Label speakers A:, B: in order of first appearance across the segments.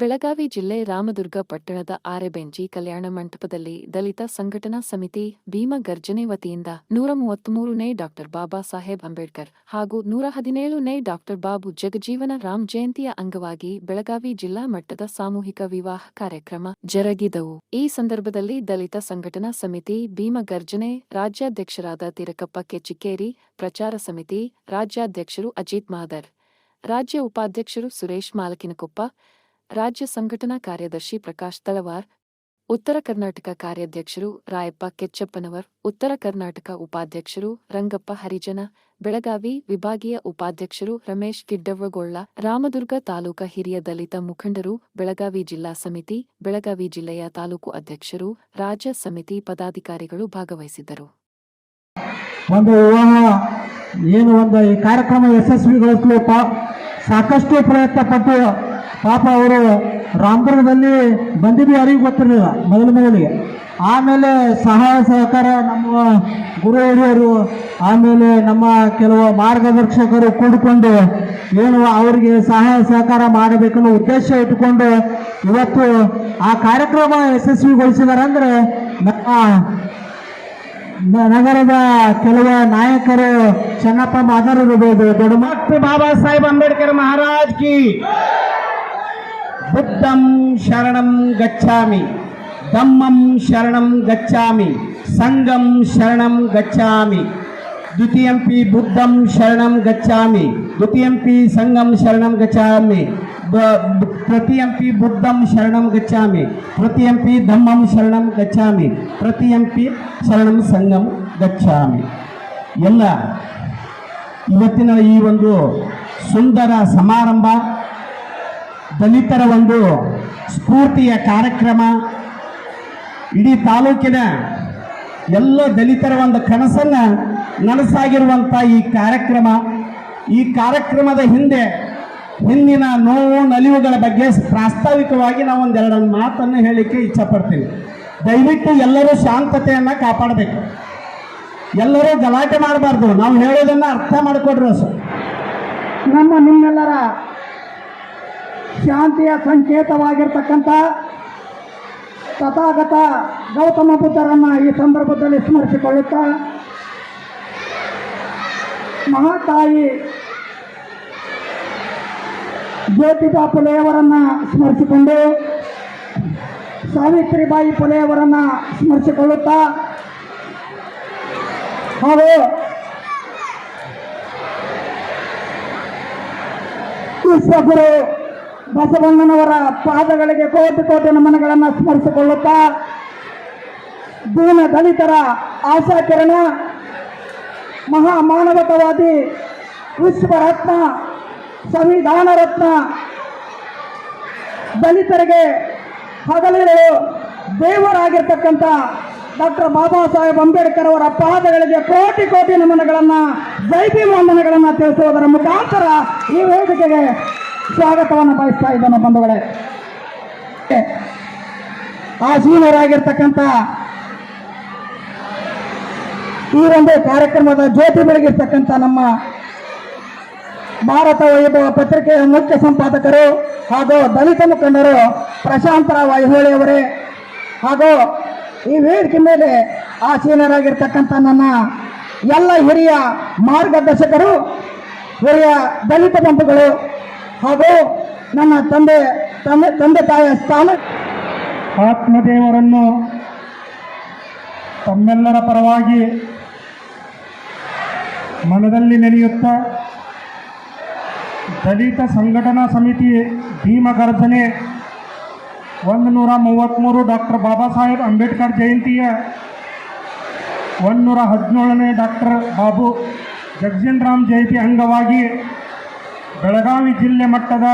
A: ಬೆಳಗಾವಿ ಜಿಲ್ಲೆ ರಾಮದುರ್ಗ ಪಟ್ಟಣದ ಆರೆಬೆಂಚಿ ಕಲ್ಯಾಣ ಮಂಟಪದಲ್ಲಿ ದಲಿತ ಸಂಘಟನಾ ಸಮಿತಿ ಭೀಮ ಗರ್ಜನೆ ವತಿಯಿಂದ ನೂರ ಮೂವತ್ಮೂರನೇ ಡಾಕ್ಟರ್ ಬಾಬಾ ಸಾಹೇಬ್ ಅಂಬೇಡ್ಕರ್ ಹಾಗೂ ನೂರ ಹದಿನೇಳನೇ ಡಾಕ್ಟರ್ ಬಾಬು ಜಗಜೀವನ ರಾಮ್ ಜಯಂತಿಯ ಅಂಗವಾಗಿ ಬೆಳಗಾವಿ ಜಿಲ್ಲಾ ಮಟ್ಟದ ಸಾಮೂಹಿಕ ವಿವಾಹ ಕಾರ್ಯಕ್ರಮ ಜರುಗಿದವು. ಈ ಸಂದರ್ಭದಲ್ಲಿ ದಲಿತ ಸಂಘಟನಾ ಸಮಿತಿ ಭೀಮ ಗರ್ಜನೆ, ರಾಜ್ಯಾಧ್ಯಕ್ಷರಾದ ತಿರಕಪ್ಪ ಕೆಚಿಕ್ಕೇರಿ ಪ್ರಚಾರ ಸಮಿತಿ ರಾಜ್ಯಾಧ್ಯಕ್ಷರು ಅಜಿತ್ ಮಾದರ್, ರಾಜ್ಯ ಉಪಾಧ್ಯಕ್ಷರು ಸುರೇಶ್ ಮಾಲಕಿನಕೊಪ್ಪ ರಾಜ್ಯ ಸಂಘಟನಾ ಕಾರ್ಯದರ್ಶಿ ಪ್ರಕಾಶ್ ತಳವಾರ್, ಉತ್ತರ ಕರ್ನಾಟಕ ಕಾರ್ಯಾಧ್ಯಕ್ಷರು ರಾಯಪ್ಪ ಕೆಚ್ಚಪ್ಪನವರ್, ಉತ್ತರ ಕರ್ನಾಟಕ ಉಪಾಧ್ಯಕ್ಷರು ರಂಗಪ್ಪ ಹರಿಜನ, ಬೆಳಗಾವಿ ವಿಭಾಗೀಯ ಉಪಾಧ್ಯಕ್ಷರು ರಮೇಶ್ ಕಿಡ್ಡವ್ವಗೊಳ್ಳ ರಾಮದುರ್ಗ ತಾಲೂಕ ಹಿರಿಯ ದಲಿತ ಮುಖಂಡರು, ಬೆಳಗಾವಿ ಜಿಲ್ಲಾ ಸಮಿತಿ, ಬೆಳಗಾವಿ ಜಿಲ್ಲೆಯ ತಾಲೂಕು ಅಧ್ಯಕ್ಷರು, ರಾಜ್ಯ ಸಮಿತಿ ಪದಾಧಿಕಾರಿಗಳು ಭಾಗವಹಿಸಿದ್ದರು.
B: ಒಂದು ಏನು ಒಂದು ಈ ಕಾರ್ಯಕ್ರಮ ಯಶಸ್ವಿಗೊಳಿಸಲು ಸಾಕಷ್ಟು ಪ್ರಯತ್ನ ಪಟ್ಟು ಪಾಪ ಅವರು ರಾಮದುರ್ಗದಲ್ಲಿ ಬಂದಿದ್ದು ಯಾರಿಗೂ ಗೊತ್ತಿರಲಿಲ್ಲ ಮೊದಲ ಮೊದಲಿಗೆ. ಆಮೇಲೆ ಸಹಾಯ ಸಹಕಾರ ನಮ್ಮ ಗುರು ಹಿರಿಯರು, ಆಮೇಲೆ ನಮ್ಮ ಕೆಲವು ಮಾರ್ಗದರ್ಶಕರು ಕೂಡಿಕೊಂಡು ಏನು ಅವರಿಗೆ ಸಹಾಯ ಸಹಕಾರ ಮಾಡಬೇಕನ್ನೋ ಉದ್ದೇಶ ಇಟ್ಟುಕೊಂಡು ಇವತ್ತು ಆ ಕಾರ್ಯಕ್ರಮ ಯಶಸ್ವಿಗೊಳಿಸಿದಾರೆ ಅಂದರೆ ನಗರದ ಕೆಲವು ನಾಯಕರು ಚೆನ್ನಪ್ಪ ಮಾದರ್ ಇರಬಹುದು ದೊಡ್ಡ
C: ಮಕ್ಕಳು ಬಾಬಾ ಸಾಹೇಬ್ ಅಂಬೇಡ್ಕರ್ ಮಹಾರಾಜ್ ಕಿ. ಬುದ್ಧಂ ಶರಣಂ ಗಚ್ಚಾಮಿ ಧಮ್ಮಂ ಶರಣಂ ಗಚ್ಚಾಮಿ ಸಂಘಂ ಶರಣಂ ಗಚ್ಚಾಮಿ ದ್ವಿತೀಯಂಪಿ ಬುದ್ಧಂ ಶರಣಂ ಗಚ್ಚಾಮಿ ದ್ವಿತೀಯಂಪಿ ಸಂಘಂ ಶರಣಂ ಗಚ್ಚಾಮಿ ಬ- ಪಿ ಬುದ್ಧಂ ಶರಣಂ ಗಚ್ಚಾಮಿ ಪ್ರತಿಯಂಪಿ ಧಮ್ಮಂ ಶರಣಂ ಗಚ್ಚಾಮಿ ಪ್ರತಿಯಂಪಿ ಶರಣಂ ಸಂಘಂ ಗಚ್ಚಾಮಿ ಎಲ್ಲ ಇವತ್ತಿನ ಈ ಒಂದು ಸುಂದರ ಸಮಾರಂಭ ದಲಿತರ ಒಂದು ಸ್ಫೂರ್ತಿಯ ಕಾರ್ಯಕ್ರಮ ಇಡೀ ತಾಲೂಕಿನ ಎಲ್ಲ ದಲಿತರ ಒಂದು ಕನಸನ್ನ ನನಸಾಗಿರುವಂಥ ಈ ಕಾರ್ಯಕ್ರಮ. ಈ ಕಾರ್ಯಕ್ರಮದ ಹಿಂದೆ ಹಿಂದಿನ ನೋವು, ನಲಿವುಗಳ ಬಗ್ಗೆ ಪ್ರಾಸ್ತಾವಿಕವಾಗಿ ನಾವು ಒಂದೆರಡು ಮಾತನ್ನು ಹೇಳಲಿಕ್ಕೆ ಇಚ್ಛಪಡ್ತೀನಿ. ದಯವಿಟ್ಟು ಎಲ್ಲರೂ ಶಾಂತತೆಯನ್ನು ಕಾಪಾಡಬೇಕು. ಎಲ್ಲರೂ ಗಲಾಟೆ ಮಾಡಬಾರ್ದು. ನಾವು ಹೇಳೋದನ್ನ ಅರ್ಥ ಮಾಡಿಕೊಡ್ರಿ ಸರ್
B: ನಮ್ಮ ನಿಮ್ಮೆಲ್ಲರ ಶಾಂತಿಯ ಸಂಕೇತವಾಗಿರ್ತಕ್ಕಂಥ ತಥಾಗತ ಗೌತಮ ಬುದ್ಧರನ್ನ ಈ ಸಂದರ್ಭದಲ್ಲಿ ಸ್ಮರಿಸಿಕೊಳ್ಳುತ್ತಾ, ಮಹಾತಾಯಿ ಜ್ಯೋತಿಬಾ ಪುಲೆಯವರನ್ನು ಸ್ಮರಿಸಿಕೊಂಡು, ಸಾವಿತ್ರಿಬಾಯಿ ಪುಲೆಯವರನ್ನು ಸ್ಮರಿಸಿಕೊಳ್ಳುತ್ತಾ, ಹಾಗೂ ವಿಶ್ವಗುರು ಬಸವಣ್ಣನವರ ಪಾದಗಳಿಗೆ ಕೋಟಿ ಕೋಟಿ ನಮನಗಳನ್ನು ಸ್ಮರಿಸಿಕೊಳ್ಳುತ್ತಾ ದೀನ ದಲಿತರ ಆಶಾಕಿರಣ, ಮಹಾಮಾನವತವಾದಿ ವಿಶ್ವರತ್ನ ಸಂವಿಧಾನ ರತ್ನ ದಲಿತರಿಗೆ ಹಗಲಿರಲು ದೇವರಾಗಿರ್ತಕ್ಕಂಥ ಡಾಕ್ಟರ್ ಬಾಬಾ ಸಾಹೇಬ್ ಅಂಬೇಡ್ಕರ್ ಅವರ ಪಾದಗಳಿಗೆ ಕೋಟಿ ಕೋಟಿ ನಮನಗಳನ್ನು ಜೈಬಿ ವಂದನೆಗಳನ್ನು ತಿಳಿಸುವುದರ ಮುಖಾಂತರ ಈ ವೇದಿಕೆಗೆ ಸ್ವಾಗತವನ್ನು ಬಯಸ್ತಾ ಇದ್ದಾನೆ ಬಂಧುಗಳೇ. ಆಸೀನರಾಗಿರ್ತಕ್ಕಂಥ ಈ ಒಂದು ಕಾರ್ಯಕ್ರಮದ ಜ್ಯೋತಿ ಬೆಳಗಿರ್ತಕ್ಕಂಥ ನಮ್ಮ ಭಾರತ ವೈಭವ ಪತ್ರಿಕೆಯ ಮುಖ್ಯ ಸಂಪಾದಕರು ಹಾಗೂ ದಲಿತ ಮುಖಂಡರು ಪ್ರಶಾಂತರಾವ್ ಐಹೊಳೆ ಅವರೇ ಹಾಗೂ ಈ ವೇದಿಕೆ ಮೇಲೆ ಆಸೀನರಾಗಿರ್ತಕ್ಕಂಥ ನನ್ನ ಎಲ್ಲ ಹಿರಿಯ ಮಾರ್ಗದರ್ಶಕರು, ಹಿರಿಯ ದಲಿತ ಬಂಧುಗಳು ಹಾಗೂ ನನ್ನ ತಂದೆ ತಂದೆ ತಂದೆ ತಾಯಿಯ ಸ್ಥಾನ ಆತ್ಮದೇವರನ್ನು ತಮ್ಮೆಲ್ಲರ ಪರವಾಗಿ ಮನದಲ್ಲಿ ನೆನೆಯುತ್ತಾ ದಲಿತ ಸಂಘಟನಾ ಸಮಿತಿ ಭೀಮಗರ್ಜನೆ ಒಂದು ನೂರ ಮೂವತ್ತ್ಮೂರು ಡಾಕ್ಟರ್ ಬಾಬಾ ಸಾಹೇಬ್ ಅಂಬೇಡ್ಕರ್ ಜಯಂತಿಯ ಒಂದು ನೂರ ಹದಿನೇಳನೇ ಡಾಕ್ಟರ್ ಬಾಬು ಜಗಜೀನ್ ರಾಮ್ ಜಯಂತಿ ಅಂಗವಾಗಿ ಬೆಳಗಾವಿ ಜಿಲ್ಲೆ ಮಟ್ಟದ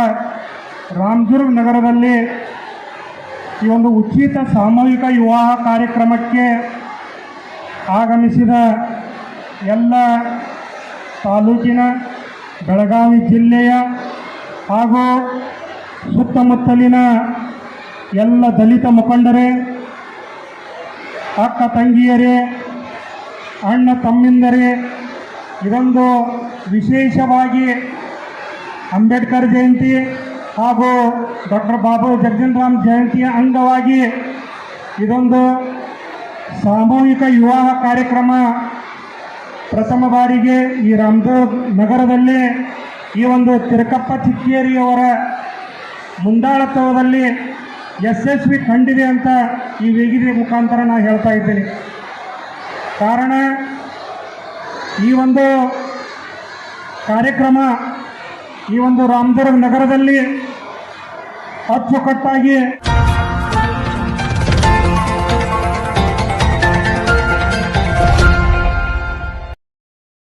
B: ರಾಮದುರ್ಗ್ ನಗರದಲ್ಲಿ ಈ ಒಂದು ಉಚಿತ ಸಾಮೂಹಿಕ ವಿವಾಹ ಕಾರ್ಯಕ್ರಮಕ್ಕೆ ಆಗಮಿಸಿದ ಎಲ್ಲ ತಾಲೂಕಿನ ಬೆಳಗಾವಿ ಜಿಲ್ಲೆಯ ಹಾಗೂ ಸುತ್ತಮುತ್ತಲಿನ ಎಲ್ಲ ದಲಿತ ಮುಖಂಡರೇ, ಅಕ್ಕ ತಂಗಿಯರೇ, ಅಣ್ಣ ತಮ್ಮಿಂದರೇ, ಇದೊಂದು ವಿಶೇಷವಾಗಿ ಅಂಬೇಡ್ಕರ್ ಜಯಂತಿ
D: ಹಾಗೂ ಡಾಕ್ಟರ್ ಬಾಬು ರಾಮ್ ಜಯಂತಿಯ ಅಂಗವಾಗಿ ಇದೊಂದು ಸಾಮೂಹಿಕ ವಿವಾಹ ಕಾರ್ಯಕ್ರಮ. ಪ್ರಥಮ ಬಾರಿಗೆ ಈ ರಾಮದೇವ್ ನಗರದಲ್ಲಿ ಈ ಒಂದು ತಿರುಕಪ್ಪ ಚಿಕ್ಕೇರಿಯವರ ಮುಂದಾಳತ್ವದಲ್ಲಿ ಯಶಸ್ವಿ ಕಂಡಿದೆ ಅಂತ ಈ ವೇದಿಕೆ ಮುಖಾಂತರ ನಾನು ಹೇಳ್ತಾ ಇದ್ದೀನಿ. ಕಾರಣ ಈ ಒಂದು ಕಾರ್ಯಕ್ರಮ ಈ ಒಂದು ರಾಮದುರ್ಗ ನಗರದಲ್ಲಿ ಅಚ್ಚುಕಟ್ಟಾಗಿ